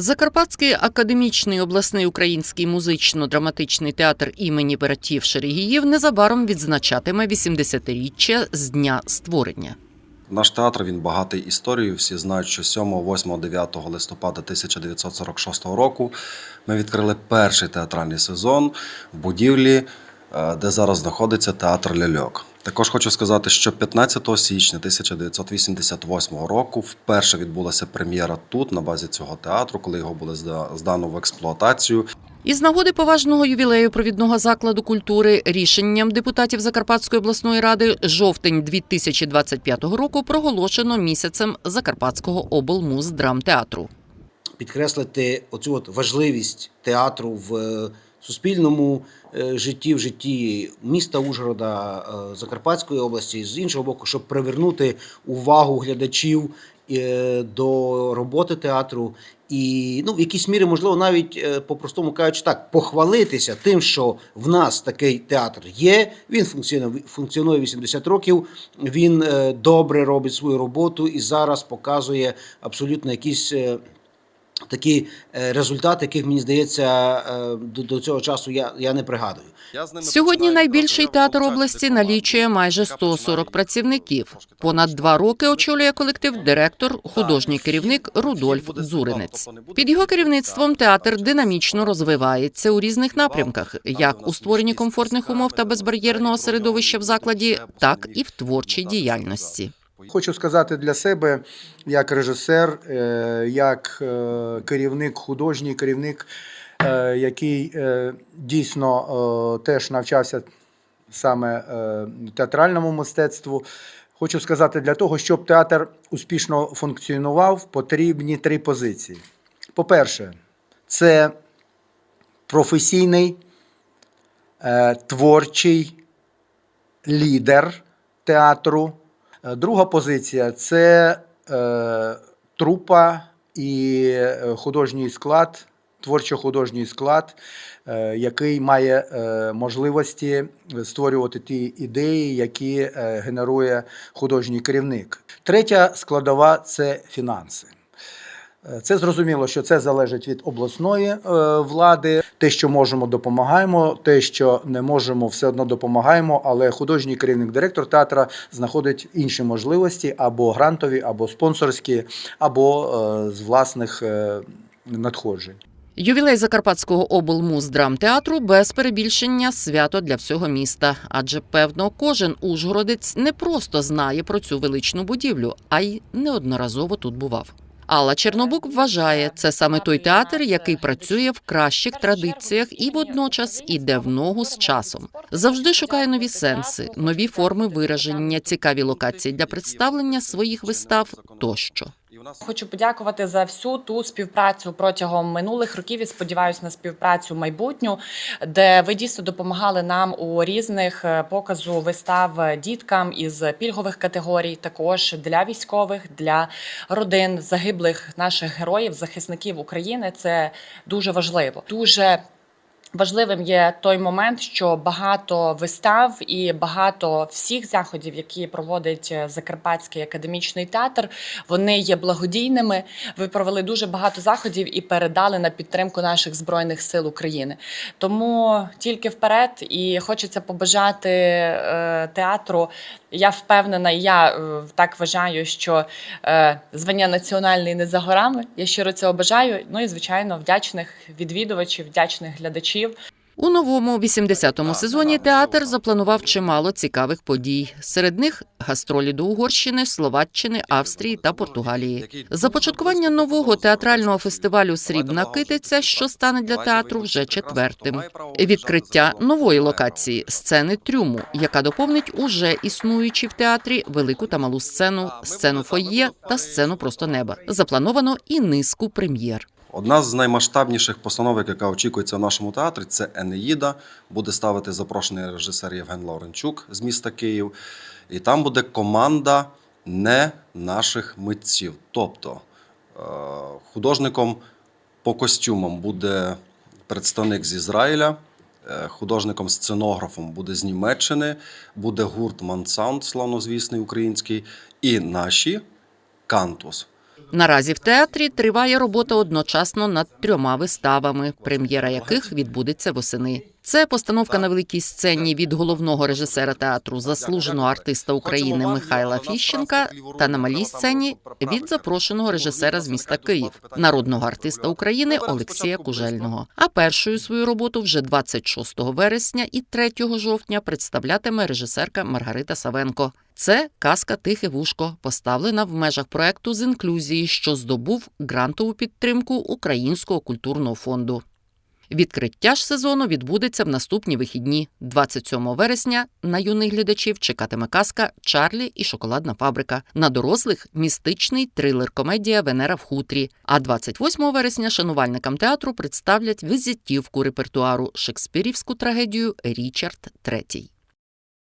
Закарпатський академічний обласний український музично-драматичний театр імені братів Шерегіїв незабаром відзначатиме 80-річчя з дня створення. Наш театр він багатий історією. Всі знають, що 7, 8, 9 листопада 1946 року ми відкрили перший театральний сезон в будівлі, е, де зараз знаходиться театр Ляльок. Також хочу сказати, що 15 січня 1988 року вперше відбулася прем'єра тут, на базі цього театру, коли його було здано в експлуатацію. Із нагоди поважного ювілею провідного закладу культури рішенням депутатів Закарпатської обласної ради жовтень 2025 року проголошено місяцем Закарпатського облмуздрамтеатру. підкреслити оцю от важливість театру в е, суспільному е, житті, в житті міста Ужгорода, е, Закарпатської області, з іншого боку, щоб привернути увагу глядачів е, до роботи театру. І ну, в якійсь мірі, можливо, навіть по-простому кажучи, так, похвалитися тим, що в нас такий театр є. Він функціонує, функціонує 80 років. Він добре робить свою роботу і зараз показує абсолютно якісь. Такі е, результати, яких мені здається, е, до, до цього часу я, я не пригадую. Сьогодні найбільший театр області налічує майже 140 працівників. Понад два роки очолює колектив директор, художній керівник Рудольф Дзуринець. Під його керівництвом театр динамічно розвивається у різних напрямках, як у створенні комфортних умов та безбар'єрного середовища в закладі, так і в творчій діяльності. Хочу сказати для себе, як режисер, е, як е, керівник, художній керівник, е, який дійсно теж навчався саме театральному мистецтву. Хочу сказати, для того, щоб театр успішно функціонував, потрібні три позиції. По-перше, це професійний, творчий лідер театру. Е, Друга позиція це е, трупа і е, художній склад, творчо-художній склад, е, який має е, можливості створювати ті ідеї, які е, генерує художній керівник. Третя складова це фінанси. Е, Це зрозуміло, що це залежить від обласної е, влади. Те, що можемо, допомагаємо. Те, що не можемо, все одно допомагаємо. Але художній керівник, директор театра знаходить інші можливості або грантові, або спонсорські, або е, з власних надходжень. Ювілей Закарпатського облмуздрамтеатру без перебільшення свято для всього міста. Адже певно, кожен ужгородець не просто знає про цю величну будівлю, а й неодноразово тут бував. Алла Чернобук вважає, це саме той театр, який працює в кращих традиціях і водночас іде в ногу з часом. Завжди шукає нові сенси, нові форми вираження, цікаві локації для представлення своїх вистав тощо. Хочу подякувати за всю ту співпрацю протягом минулих років і сподіваюся на співпрацю майбутню, де ви дійсно допомагали нам у різних е, показу вистав діткам із пільгових категорій, також для військових, для родин загиблих наших героїв, захисників України. Це дуже важливо. Дуже Важливим є той момент, що багато вистав і багато всіх заходів, які проводить е, Закарпатський академічний театр, вони є благодійними. Ви провели дуже багато заходів і передали на підтримку наших збройних сил України. Тому тільки вперед, і хочеться побажати е, театру. Я впевнена, я е, так вважаю, що звання національний не за горами. Я щиро цього бажаю. Ну і звичайно, вдячних відвідувачів, вдячних глядачів. У новому 80-му сезоні театр запланував чимало цікавих подій. Серед них гастролі до Угорщини, Словаччини, Австрії та Португалії. Започаткування нового театрального фестивалю Срібна китиця, що стане для театру вже четвертим. Відкриття нової локації сцени трюму, яка доповнить уже існуючі в театрі велику та малу сцену, сцену фойє та сцену просто неба. Заплановано і низку прем'єр. Одна з наймасштабніших постановок, яка очікується в нашому театрі, це Енеїда. Буде ставити запрошений режисер Євген Лавренчук з міста Київ. І там буде команда не наших митців. Тобто е, художником по костюмам буде представник з Ізраїля. е, Художником-сценографом буде з Німеччини, буде гурт Мансаунд, славнозвісний український, і наші Кантус. Наразі в театрі триває робота одночасно над трьома виставами, прем'єра яких відбудеться восени. Це постановка на великій сцені від головного режисера театру, заслуженого артиста України Михайла Фіщенка, та на малій сцені від запрошеного режисера з міста Київ, народного артиста України Олексія Кужельного. А першою свою роботу вже 26 вересня і 3 жовтня представлятиме режисерка Маргарита Савенко. Це казка Тихе вушко, поставлена в межах проекту з інклюзії, що здобув грантову підтримку Українського культурного фонду. Відкриття ж сезону відбудеться в наступні вихідні. 27 вересня на юних глядачів чекатиме казка Чарлі і шоколадна фабрика. На дорослих містичний трилер-комедія Венера в хутрі. А 28 вересня шанувальникам театру представлять візитівку репертуару шекспірівську трагедію Річард III.